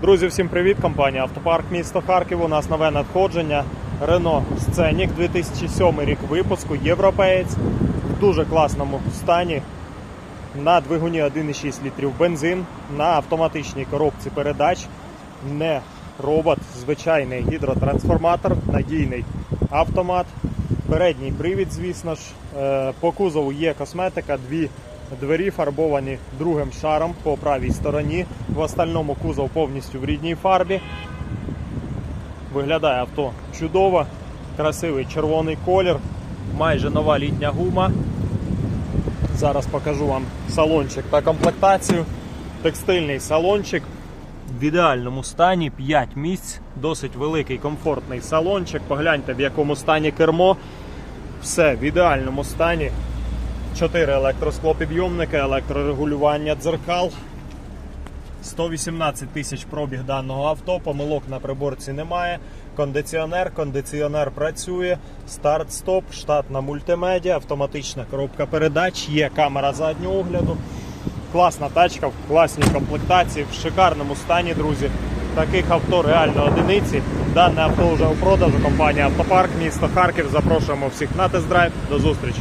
Друзі, всім привіт! Компанія Автопарк місто Харків. У нас нове надходження. Renault Scenic 2007 рік випуску, європеєць в дуже класному стані. На двигуні 1,6 літрів бензин, на автоматичній коробці передач, не робот, звичайний гідротрансформатор, надійний автомат, передній привід, звісно ж. Е, По кузову є косметика, дві двері фарбовані другим шаром по правій стороні. В остальному кузов повністю в рідній фарбі. Виглядає авто чудово, красивий червоний колір, майже нова літня гума. Зараз покажу вам салончик та комплектацію. Текстильний салончик в ідеальному стані, 5 місць, досить великий комфортний салончик. Погляньте, в якому стані кермо. Все в ідеальному стані. 4 електросклопідйомники, електрорегулювання дзеркал. 118 тисяч пробіг даного авто, помилок на приборці немає. Кондиціонер, кондиціонер працює, старт-стоп, штатна мультимедіа, автоматична коробка передач, є камера заднього огляду. Класна тачка в класній комплектації, в шикарному стані, друзі. Таких авто реально одиниці. Дане авто вже у продажу. Компанія Автопарк, місто Харків. Запрошуємо всіх на тест-драйв. До зустрічі!